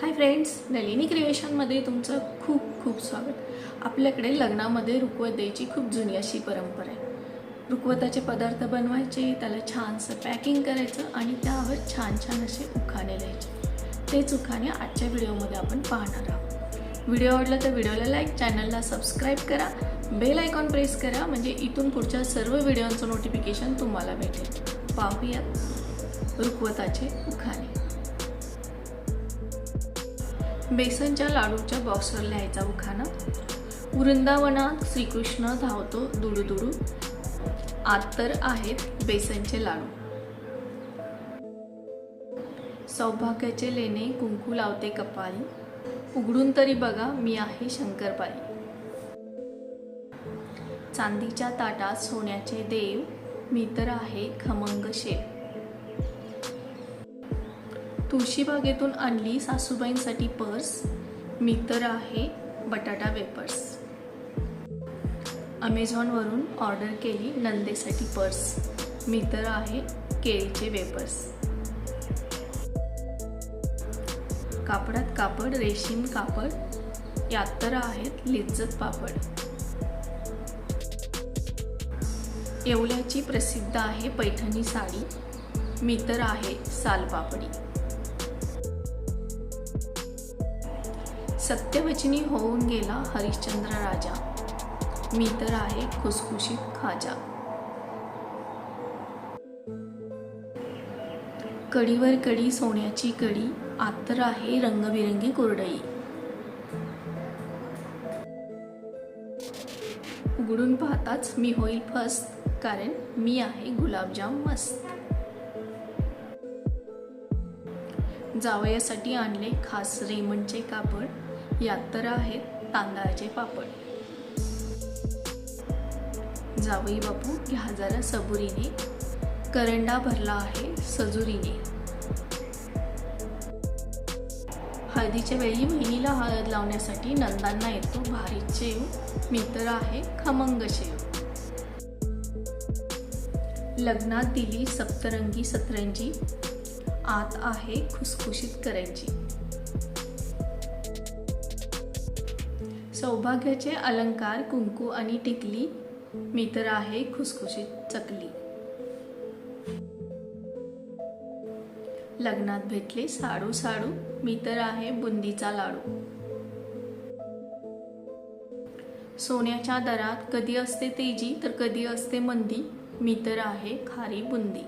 Hi friends Nalini क्रिएशनमध्ये तुमचं खूप खूप स्वागत. आपल्याकडे लग्नामध्ये रुकवत द्यायची खूप जुनी अशी परंपरा आहे. रुकवताचे पदार्थ बनवायचे त्याला छानसं पॅकिंग करायचं आणि त्यावर छान छान असे उखाणे लिहायचे. तेच उखाणे आजच्या व्हिडिओमध्ये आपण पाहणार आहोत. व्हिडिओ आवडला तर व्हिडिओला लाईक चॅनलला सबस्क्राईब करा. बेल आयकॉन प्रेस करा म्हणजे इथून पुढच्या सर्व व्हिडिओचं नोटिफिकेशन तुम्हाला भेटेल. पाहूयात रुकवताचे उखाणे. बेसनच्या लाडूच्या बॉक्सवर लिहायचा उखाणा. वृंदावनात श्रीकृष्ण धावतो दुडू दुडू आत तर आहेत बेसनचे लाडू. सौभाग्याचे लेणे कुंकू लावते कपाळी. उघडून तरी बघा मी आहे शंकरपाळी. चांदीच्या ताटात सोन्याचे देव मी तर आहे खमंग शेव तुळशीबागेतून आणली सासूबाईंसाठी पर्स. मी तर आहे बटाटा वेपर्स. अमेझॉनवरून ऑर्डर केली नंदेसाठी पर्स. मी तर आहे केळीचे वेपर्स. कापडात कापड रेशीम कापड यात तर आहेत लिज्जत पापड. येवल्याची प्रसिद्ध आहे पैठणी साडी. मी तर आहे सालपापडी. सत्यवचनी होऊन गेला हरिश्चंद्र राजा. मी तर आहे खुसखुशीत खाजा. कडीवर कडी सोन्याची कडी आतर आहे रंगबिरंगी कोरडई. उघडून पाहताच मी होईल फस्त कारण मी आहे गुलाबजाम मस्त. जावयासाठी आणले खास रेमंडचे कापड. यात तर आहेत तांदळाचे पापड. जावई बापू घ्या जरा सबुरीने करंडा भरला आहे सजुरीने. हळदीच्या वेळी बहिणीला हळद लावण्यासाठी नंदांना येतो भारी चेव मी तर आहे खमंग शेव लग्नात दिली सप्तरंगी सतरंजी आत आहे खुसखुशीत करायची सौभाग्याचे अलंकार कुंकू आणि टिकली. मी तर आहे खुसखुशीत चकली. लग्नात भेटले साडू साडू. मी तर आहे बुंदीचा लाडू. सोन्याच्या दरात कधी असते तेजी तर कधी असते मंदी. मी तर आहे खारी बुंदी.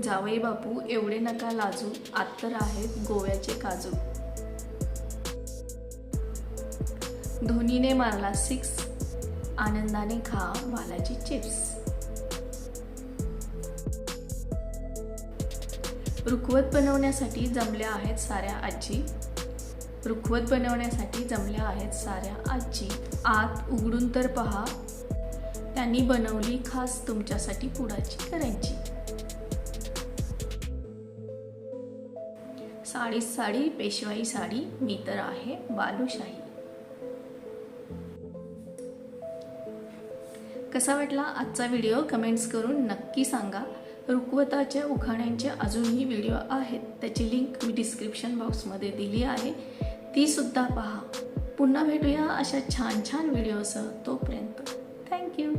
जावई बापू एवढे नका लाजू. आत तर आहेत गोव्याचे काजू. धोनीने मारला सिक्स आनंदाने खा वालाची चिप्स रुखवत बनवण्यासाठी जमल्या आहेत साऱ्या आजी. रुखवत बनवण्यासाठी जमल्या आहेत साऱ्या आजी. आत उघडून तर पहा. त्यांनी बनवली खास तुमच्यासाठी पुडाची करायची साडी साडी पेशवाई साडी मी तर आहे बालूशाही. कसा वाटला आजचा व्हिडिओ कमेंट्स करून नक्की सांगा. रुकवताच्या उखाण्यांचे अजूनही व्हिडिओ आहेत. त्याची लिंक मी डिस्क्रिप्शन बॉक्समध्ये दिली आहे. तीसुद्धा पहा. पुन्हा भेटूया अशा छान छान व्हिडिओसह तोपर्यंत. थँक्यू